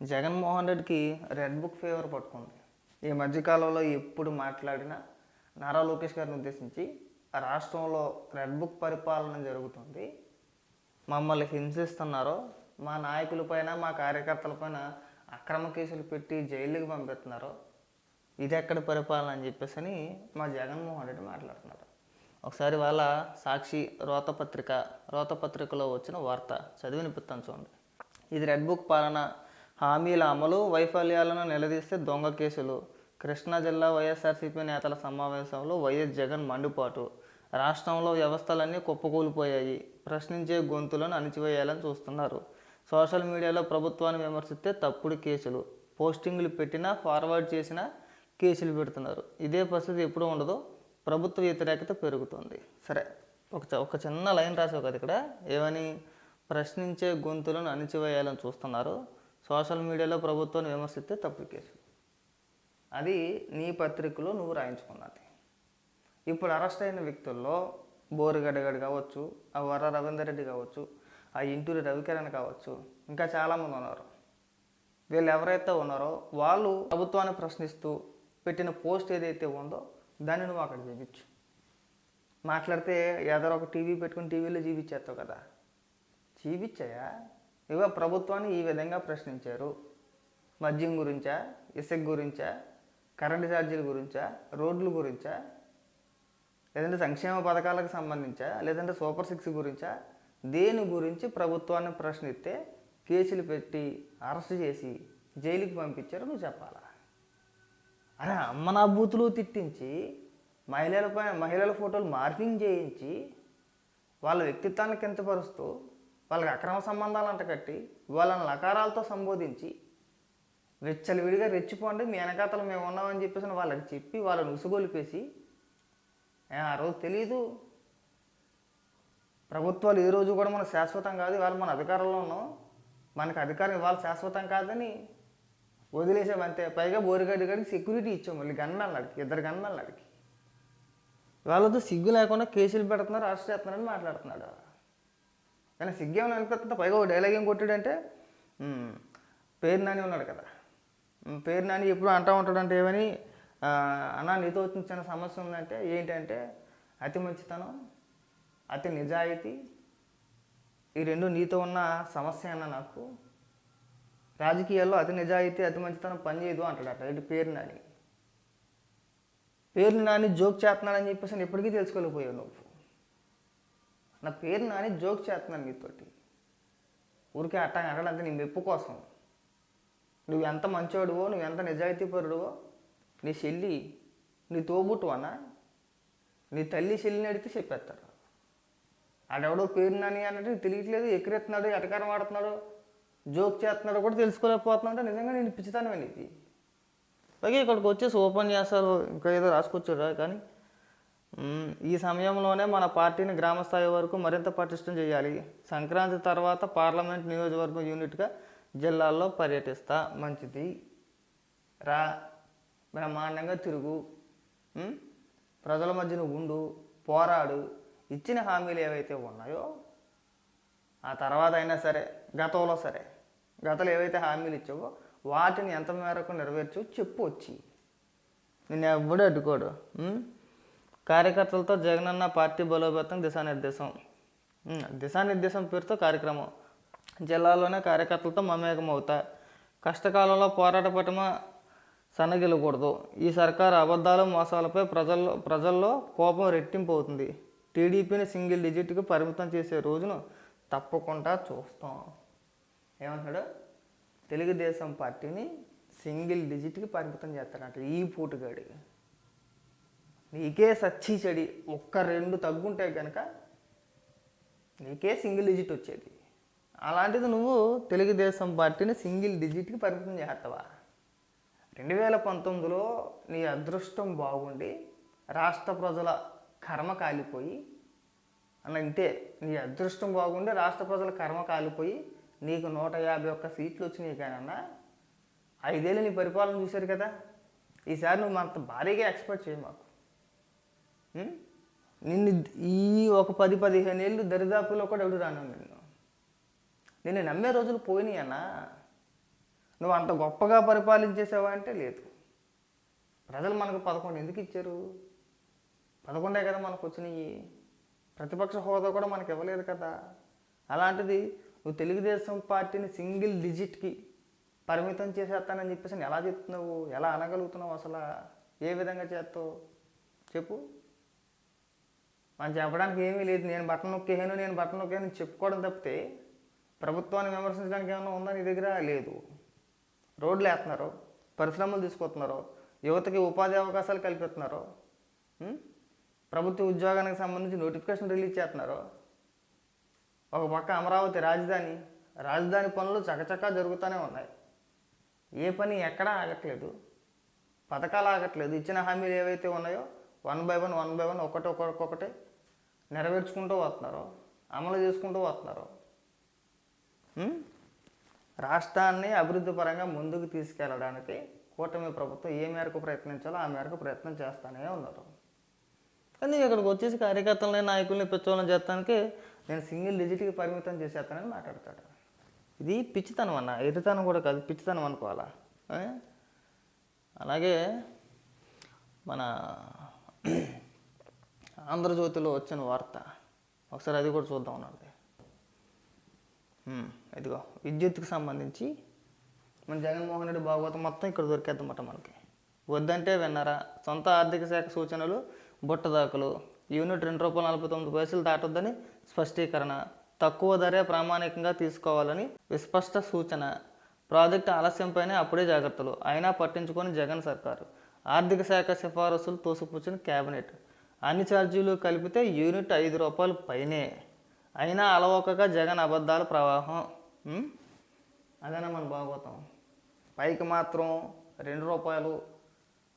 జగన్మోహన్ రెడ్డికి red book favour పట్టుకుంది. ఈ మధ్యకాలంలో ఎప్పుడు మాట్లాడినా నారా లోకేష్ గారిని ఉద్దేశించి రాష్ట్రంలో రెడ్ బుక్ పరిపాలన జరుగుతుంది. మమ్మల్ని హింసిస్తున్నారో మా నాయకులపైన మా కార్యకర్తలపైన అక్రమ కేసులు పెట్టి జైలుకి పంపిస్తున్నారో ఇది ఎక్కడ పరిపాలన అని చెప్పేసి అని మా జగన్మోహన్ రెడ్డి మాట్లాడుతున్నారు ఒకసారి వాళ్ళ సాక్షి రోతపత్రిక రోతపత్రికలో వచ్చిన వార్త చదివినిపిస్తాను చూడండి. ఇది రెడ్ బుక్ పాలన హామీల అమలు వైఫల్యాలను నిలదీస్తే దొంగ కేసులు. కృష్ణా జిల్లా వైఎస్ఆర్సీపీ నేతల సమావేశంలో వైఎస్ జగన్ మండిపాటు. రాష్ట్రంలో వ్యవస్థలన్నీ కుప్పకూలిపోయాయి. ప్రశ్నించే గొంతులను అణిచివేయాలని చూస్తున్నారు. సోషల్ మీడియాలో ప్రభుత్వాన్ని విమర్శిస్తే తప్పుడు కేసులు. పోస్టింగ్లు పెట్టినా ఫార్వర్డ్ చేసినా కేసులు పెడుతున్నారు. ఇదే పరిస్థితి ఎప్పుడు ఉండదో. ప్రభుత్వ వ్యతిరేకత పెరుగుతుంది. సరే ఒక చ- ఒక చిన్న లైన్ రాసావు కదా ఇక్కడ. ఏమని? ప్రశ్నించే గొంతులను అణిచివేయాలని చూస్తున్నారు. సోషల్ మీడియాలో ప్రభుత్వాన్ని విమర్శిస్తే తప్పు కేసు. అది నీ పత్రికలో నువ్వు రాయించుకున్నది. ఇప్పుడు అరెస్ట్ అయిన వ్యక్తుల్లో బోరుగడ్డ కావచ్చు ఆ వర రవీందర్ రెడ్డి కావచ్చు ఆ ఇంటూరి రవికిరణ్ కావచ్చు ఇంకా చాలామంది ఉన్నారు. వీళ్ళు ఎవరైతే ఉన్నారో వాళ్ళు ప్రభుత్వాన్ని ప్రశ్నిస్తూ పెట్టిన పోస్ట్ ఏదైతే ఉందో దాన్ని నువ్వు అక్కడ చూపించు. మాట్లాడితే ఏదో ఒక టీవీ పెట్టుకుని టీవీలో చూపించేస్తావు కదా. చూపించాయా? ఇవో ప్రభుత్వాన్ని ఈ విధంగా ప్రశ్నించారు. మద్యం గురించా ఇసుక గురించా కరెంటు ఛార్జీల గురించా రోడ్ల గురించా లేదంటే సంక్షేమ పథకాలకు సంబంధించా లేదంటే సూపర్ సిక్స్ గురించా దేని గురించి ప్రభుత్వాన్ని ప్రశ్నిస్తే కేసులు పెట్టి అరెస్ట్ చేసి జైలుకి పంపించారు నువ్వు చెప్పాలా? అరే అమ్మ నా బూతులు తిట్టించి మహిళలపై మహిళల ఫోటోలు మార్పింగ్ చేయించి వాళ్ళ వ్యక్తిత్వాన్ని కించపరుస్తూ వాళ్ళకి అక్రమ సంబంధాలు అంటకట్టి వాళ్ళని లకారాలతో సంబోధించి విడిగా రెచ్చిపోండి మీ వెనకాతలు మేము ఉన్నామని చెప్పేసి వాళ్ళకి చెప్పి వాళ్ళని ఉసుగొలిపేసి ఆ రోజు తెలియదు ప్రభుత్వాలు ఏ రోజు కూడా మన శాశ్వతం కాదు ఇవాళ మన అధికారంలో ఉన్నాం. మనకు అధికారం ఇవాళ శాశ్వతం కాదని వదిలేసాం అంతే. పైగా బోరిగడ్డి గడికి సెక్యూరిటీ ఇచ్చాం మళ్ళీ గన్మెన్లడికి ఇద్దరు గన్మెన్లడికి వాళ్ళతో సిగ్గు లేకుండా కేసులు పెడుతున్నారు అరెస్ట్ చేస్తున్నారని మాట్లాడుతున్నాడు. కానీ సిగ్గు ఏమైనా అనిపిస్తుంది పైగా ఒక డైలాగ్ ఏం కొట్టాడంటే పేరు నాని ఉన్నాడు కదా. పేరు నాని ఎప్పుడు అంటూ ఉంటాడంటే ఏమని అన్న నీతో వచ్చిన చిన్న సమస్య ఉందంటే ఏంటంటే అతి మంచితనం అతి నిజాయితీ ఈ రెండు నీతో ఉన్న సమస్య అన్న నాకు. రాజకీయాల్లో అతి నిజాయితీ అతి మంచితనం పనిచేయదు అంటాడట ఇటు పేరు నాని. పేరు నాని జోక్ చేస్తున్నాడని చెప్పేసి నేను ఎప్పటికీ తెలుసుకోలేకపోయావు నువ్వు నా పేరు నాని జోక్ చేస్తున్నాను నీతోటి ఊరికే అట్ట అనడంతే నీ మెప్పు కోసం. నువ్వు ఎంత మంచోడువో నువ్వు ఎంత నిజాయితీపరుడువో నీ చెల్లి నీ తోబుట్టు అన్న నీ తల్లి చెల్లిని అడిగితే చెప్పేస్తారు. ఆడెవడో పేరు నాని అన్నట్టు నీకు తెలియట్లేదు ఎక్కరెత్తున్నాడు ఎటకారం ఆడుతున్నాడు జోక్ చేస్తున్నాడు కూడా తెలుసుకోలేకపోతున్నాడు నిజంగా నేను పిచ్చితానమే ఇది పైగా ఇక్కడికి వచ్చేసి ఓపెన్ చేస్తారు ఇంకా ఏదో రాసుకొచ్చాడు కానీ ఈ సమయంలోనే మన పార్టీని గ్రామ స్థాయి వరకు మరింత పటిష్టం చేయాలి. సంక్రాంతి తర్వాత పార్లమెంట్ నియోజకవర్గం యూనిట్గా జిల్లాల్లో పర్యటిస్తా. మంచిది. రా. బ్రహ్మాండంగా తిరుగు. ప్రజల మధ్యన ఉండు. పోరాడు. ఇచ్చిన హామీలు ఏవైతే ఉన్నాయో ఆ తర్వాత అయినా సరే గతంలో సరే గతంలో ఏవైతే హామీలు ఇచ్చావో వాటిని ఎంత మేరకు నెరవేర్చో చెప్పు వచ్చి. నేను ఎవ్వడూ అడ్డుకోడు. కార్యకర్తలతో జగనన్న పార్టీ బలోపేతం దిశానిర్దేశం. దిశానిర్దేశం పేరుతో కార్యక్రమం. జిల్లాలోనే కార్యకర్తలతో మమేకమవుతా కష్టకాలంలో పోరాట పటిమ సన్నగిలకూడదు. ఈ సర్కారు అబద్ధాలు మోసాలపై ప్రజల్లో ప్రజల్లో కోపం రెట్టింపు అవుతుంది. టీడీపీని సింగిల్ డిజిట్కి పరిమితం చేసే రోజును తప్పకుండా చూస్తాం. ఏమంటున్నాడు? తెలుగుదేశం పార్టీని సింగిల్ డిజిట్కి పరిమితం చేస్తాడంట ఈ పూటగాడి. నీకే సచ్చి చెడి ఒక్క రెండు తగ్గుంటే కనుక నీకే సింగిల్ డిజిట్ వచ్చేది. అలాంటిది నువ్వు తెలుగుదేశం పార్టీని సింగిల్ డిజిట్కి పరిమితం చేస్తావా? రెండు వేల పంతొమ్మిదిలో నీ అదృష్టం బాగుండి రాష్ట్ర ప్రజల కర్మ కాలిపోయి అన్న ఇంతే నీ అదృష్టం బాగుండి రాష్ట్ర ప్రజల కర్మ కాలిపోయి నీకు నూట యాభై ఒక్క సీట్లు వచ్చినాయి కానన్నా ఐదేళ్ళు నీ పరిపాలన చూశారు కదా? ఈసారి నువ్వు అంత భారీగా ఎక్స్పెక్ట్ చేయి మాకు నిన్ను ఈ ఒక పది పదిహేను ఏళ్ళు దరిదాపులో కూడా ఎవడు రాను నిన్ను. నిన్ను నమ్మే రోజులు పోయినాయి అన్నా నువ్వు అంత గొప్పగా పరిపాలించేసావా అంటే లేదు. ప్రజలు మనకు పదకొండు ఎందుకు ఇచ్చారు? పదకొండే కదా మనకు వచ్చినాయి. ప్రతిపక్ష హోదా కూడా మనకు ఇవ్వలేదు కదా. అలాంటిది నువ్వు తెలుగుదేశం పార్టీని సింగిల్ డిజిట్కి పరిమితం చేసేస్తానని చెప్పేసి నేను ఎలా చెప్తున్నావు? ఎలా అనగలుగుతున్నావు అసలు? ఏ విధంగా చేస్తావు? చెప్పు. మనం చెప్పడానికి ఏమీ లేదు. నేను బట్టలు నొక్కేహాను నేను బట్టలు నొక్కాను చెప్పుకోవడం తప్పితే ప్రభుత్వాన్ని విమర్శించడానికి ఏమైనా ఉందా నీ దగ్గర? లేదు. రోడ్లు వేస్తున్నారు పరిశ్రమలు తీసుకొస్తున్నారు యువతకి ఉపాధి అవకాశాలు కల్పిస్తున్నారు ప్రభుత్వ ఉద్యోగానికి సంబంధించి నోటిఫికేషన్ రిలీజ్ చేస్తున్నారు. ఒక పక్క అమరావతి రాజధాని రాజధాని పనులు చకచకా జరుగుతూనే ఉన్నాయి. ఏ పని ఎక్కడా ఆగట్లేదు. పథకాలు ఆగట్లేదు. ఇచ్చిన హామీలు ఏవైతే ఉన్నాయో one by one one by one ఒకటి ఒక్కొక్కటి నెరవేర్చుకుంటూ వస్తున్నారు. అమలు చేసుకుంటూ వస్తున్నారు. రాష్ట్రాన్ని అభివృద్ధి పరంగా ముందుకు తీసుకెళ్ళడానికి కూటమి ప్రభుత్వం ఏ మేరకు ప్రయత్నించాలో ఆ మేరకు ప్రయత్నం చేస్తానే ఉన్నారు. కానీ ఇక్కడికి వచ్చేసి కార్యకర్తలని నాయకుల్ని పిచ్చోళ్ళని చేస్తానికి నేను సింగిల్ డిజిట్కి పరిమితం చేసేస్తానని మాట్లాడతాడు. ఇది పిచ్చితనం అన్న ఎదుతనం కూడా కాదు పిచ్చితనం అనుకోవాలా? అలాగే మన ఆంధ్రజ్యోతిలో వచ్చిన వార్త. ఒకసారి అది కూడా చూద్దాం ఉన్నది ఇదిగో విద్యుత్కి సంబంధించి మన జగన్మోహన్ రెడ్డి భాగవతం మొత్తం ఇక్కడ దొరికేద్దన్నమాట మనకి. వద్దంటే విన్నారా? సొంత ఆర్థిక శాఖ సూచనలు బుట్టదాకులు యూనిట్ రెండు రూపాయల నలభై తొమ్మిది పైసలు దాటొద్దని స్పష్టీకరణ. తక్కువ ధరే ప్రామాణికంగా తీసుకోవాలని విస్పష్ట సూచన. ప్రాజెక్టు ఆలస్యంపైనే అప్పుడే జాగ్రత్తలు. అయినా పట్టించుకొని జగన్ సర్కారు. ఆర్థిక శాఖ సిఫారసులు తోసిపుచ్చిన కేబినెట్ అన్ని ఛార్జీలు కలిపితే యూనిట్ ఐదు రూపాయలు పైనే. అయినా అలవోకగా జగన్ అబద్ధాల ప్రవాహం. ఉం? అదేనా బాగోతాం పైకి మాత్రం రెండు రూపాయలు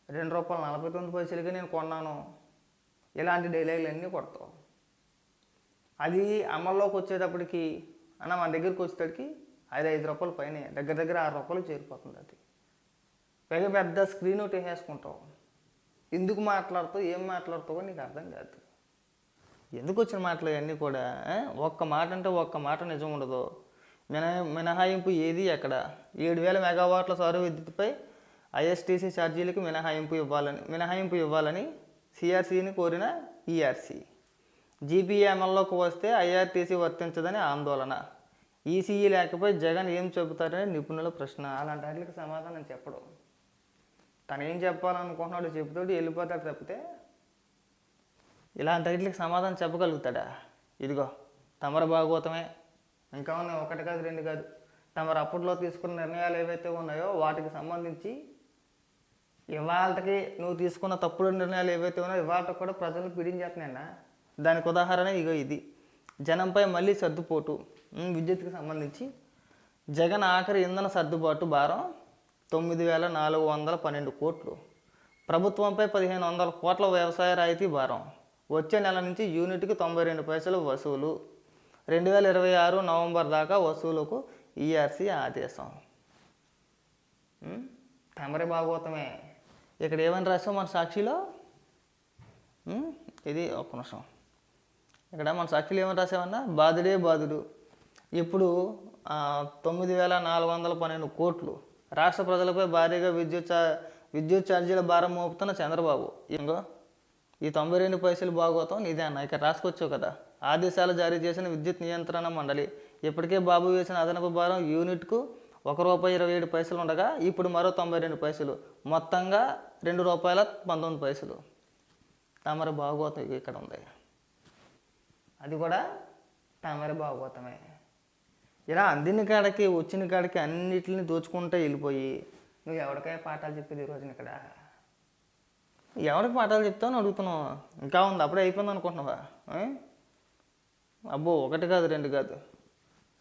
రెండు రూపాయలు నలభై తొమ్మిది పైసలకి నేను కొన్నాను. ఇలాంటి డైలాగులన్నీ కొడతావు. అది అమల్లోకి వచ్చేటప్పటికి అన్న మన దగ్గరికి వచ్చేటప్పటికి ఐదు ఐదు రూపాయలు పైన. దగ్గర దగ్గర ఆరు రూపాయలు చేరిపోతుంది అది. పైగా పెద్ద స్క్రీన్ ఒకటి వేసుకుంటావు. ఎందుకు మాట్లాడుతావు ఏం మాట్లాడుతావో నీకు అర్థం కాదు. ఎందుకు వచ్చిన మాటలు అన్నీ కూడా ఒక్క మాట అంటే ఒక్క మాట నిజం ఉండదు. మినహా మినహాయింపు ఏది ఎక్కడ? ఏడు వేల మెగావాట్ల సౌర విద్యుత్పై ఐఎస్టీసీ ఛార్జీలకు మినహాయింపు ఇవ్వాలని మినహాయింపు ఇవ్వాలని సిఆర్సీని కోరిన ఈఆర్సీ. జీపీఎంఎల్లోకి వస్తే ఐఆర్టీసీ వర్తించదని ఆందోళన. ఈసీఈ లేకపోతే జగన్ ఏం చెబుతారని నిపుణుల ప్రశ్న. అలాంటి వాటికి సమాధానం చెప్పడం. తను ఏం చెప్పాలనుకుంటున్నాడు చెబుతాడు వెళ్ళిపోతాడు తప్పితే ఇలాంటి వీటికి సమాధానం చెప్పగలుగుతాడా? ఇదిగో తమర భాగవతమే. ఇంకా ఉన్నాయి ఒకటి కాదు రెండు కాదు. తమరు అప్పట్లో తీసుకున్న నిర్ణయాలు ఏవైతే ఉన్నాయో వాటికి సంబంధించి ఇవాళకి నువ్వు తీసుకున్న తప్పుడు నిర్ణయాలు ఏవైతే ఉన్నాయో ఇవాళ కూడా ప్రజలు పీడించేస్తున్నాయన్నా. దానికి ఉదాహరణ ఇగో ఇది. జనంపై మళ్ళీ సర్దుపోటు. విద్యుత్కి సంబంధించి జగన్ ఆఖరి ఇంధన సర్దుబాటు భారం తొమ్మిది వేల నాలుగు వందల పన్నెండు కోట్లు. ప్రభుత్వంపై పదిహేను వందల కోట్ల వ్యవసాయ రాయితీ భారం. వచ్చే నెల నుంచి యూనిట్కి తొంభై రెండు పైసలు వసూలు. రెండు వేల ఇరవై ఆరు నవంబర్ దాకా వసూలుకు ఈఆర్సీ ఆదేశం. తమరి భాగవతమే. ఇక్కడ ఏమని రాసాం మన సాక్షిలో? ఇది ఒక్క నిమిషం. ఇక్కడ మన సాక్షిలో ఏమని రాసామన్నా బాధుడే బాధుడు ఇప్పుడు తొమ్మిది వేల నాలుగు వందల పన్నెండు కోట్లు. రాష్ట్ర ప్రజలపై భారీగా విద్యుత్ విద్యుత్ ఛార్జీల భారం మోపుతున్న చంద్రబాబు. ఇంకో ఈ తొంభై రెండు పైసలు బాగోతాం నీదే అన్న. ఇక్కడ రాసుకొచ్చావు కదా. ఆదేశాలు జారీ చేసిన విద్యుత్ నియంత్రణ మండలి. ఇప్పటికే బాబు వేసిన అదనపు భారం యూనిట్కు ఒక రూపాయి ఇరవై ఏడు పైసలు ఉండగా ఇప్పుడు మరో తొంభై రెండు పైసలు. మొత్తంగా రెండు రూపాయల పంతొమ్మిది పైసలు. తమరి భాగవతం ఇక్కడ ఉంది. అది కూడా తమరి భాగవతమే ఇలా అందిన కాడకి వచ్చిన కాడకి అన్నిటిని దోచుకుంటూ వెళ్ళిపోయి నువ్వు ఎవరికాయ పాఠాలు చెప్పేది ఈ ఇక్కడ ఎవరికి పాఠాలు చెప్తావు? అని అడుగుతున్నావు. ఇంకా ఉంది అప్పుడే అయిపోయింది అనుకుంటున్నావా? అబ్బో ఒకటి కాదు రెండు కాదు.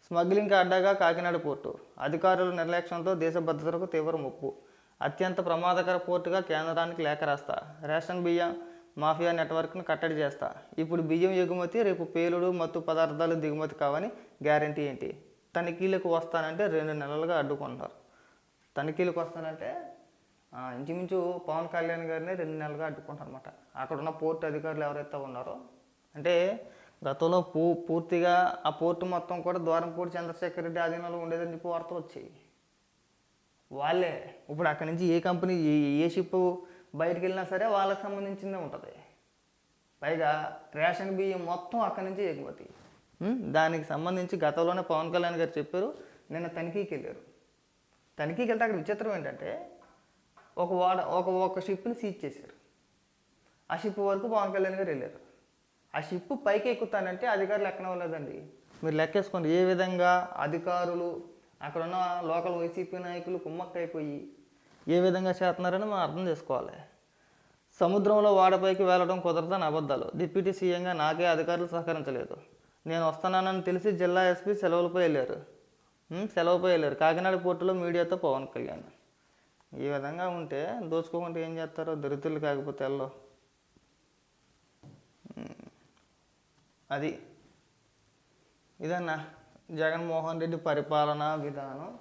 స్మగ్లింగ్ అడ్డాగా కాకినాడ పోర్టు. అధికారుల నిర్లక్ష్యంతో దేశ భద్రతకు తీవ్ర ముప్పు. అత్యంత ప్రమాదకర పోర్టుగా కేంద్రానికి లేఖ రాస్తా. రేషన్ బియ్యం మాఫియా నెట్వర్క్ను కట్టడి చేస్తా. ఇప్పుడు బియ్యం ఎగుమతి రేపు పేలుడు మత్తు పదార్థాలు దిగుమతి కావని గ్యారంటీ ఏంటి? తనిఖీలకు వస్తానంటే రెండు నెలలుగా అడ్డుకుంటారు. తనిఖీలకు వస్తానంటే ఇంచుమించు పవన్ కళ్యాణ్ గారిని రెండు నెలలుగా అడ్డుకుంటారు అనమాట అక్కడ ఉన్న పోర్టు అధికారులు ఎవరైతే ఉన్నారో అంటే గతంలో పూ పూర్తిగా ఆ పోర్టు మొత్తం కూడా ద్వారంపూడి చంద్రశేఖర్ రెడ్డి ఆధీనంలో ఉండేదని చెప్పి వార్తలు వచ్చాయి. వాళ్ళే ఇప్పుడు అక్కడి నుంచి ఏ కంపెనీ ఏ షిప్ బయటికి వెళ్ళినా సరే వాళ్ళకి సంబంధించిందే ఉంటుంది. పైగా రేషన్ బియ్యం మొత్తం అక్కడి నుంచి ఎగుమతి. దానికి సంబంధించి గతంలోనే పవన్ కళ్యాణ్ గారు చెప్పారు నిన్న తనిఖీకి వెళ్ళారు. తనిఖీకి వెళ్తే అక్కడ విచిత్రం ఏంటంటే ఒక వాడ ఒక ఒక షిప్ని సీజ్ చేశారు. ఆ షిప్ వరకు పవన్ కళ్యాణ్ గారు వెళ్ళారు. ఆ షిప్ పైకి ఎక్కుతానంటే అధికారులు ఎక్కనవ్వలేదండి మీరు లెక్కేసుకోండి. ఏ విధంగా అధికారులు అక్కడ ఉన్న లోకల్ వైసీపీ నాయకులు కుమ్మక్కైపోయి ఏ విధంగా చేస్తున్నారని మనం అర్థం చేసుకోవాలి. సముద్రంలో వాడపైకి వెళ్ళడం కుదరదని అబద్ధాలు. డిప్యూటీ సీఎంగా నాకే అధికారులు సహకరించలేదు. నేను వస్తున్నానని తెలిసి జిల్లా ఎస్పీ సెలవులపై వెళ్ళారు సెలవుపై వెళ్ళారు కాకినాడ పోర్టులో మీడియాతో పవన్ కళ్యాణ్. ఈ విధంగా ఉంటే దోచుకోకుండా ఏం చేస్తారో? దరిద్రులు కాకపోతే ఎల్లో. అది. ఇదన్నా జగన్మోహన్ రెడ్డి పరిపాలనా విధానం.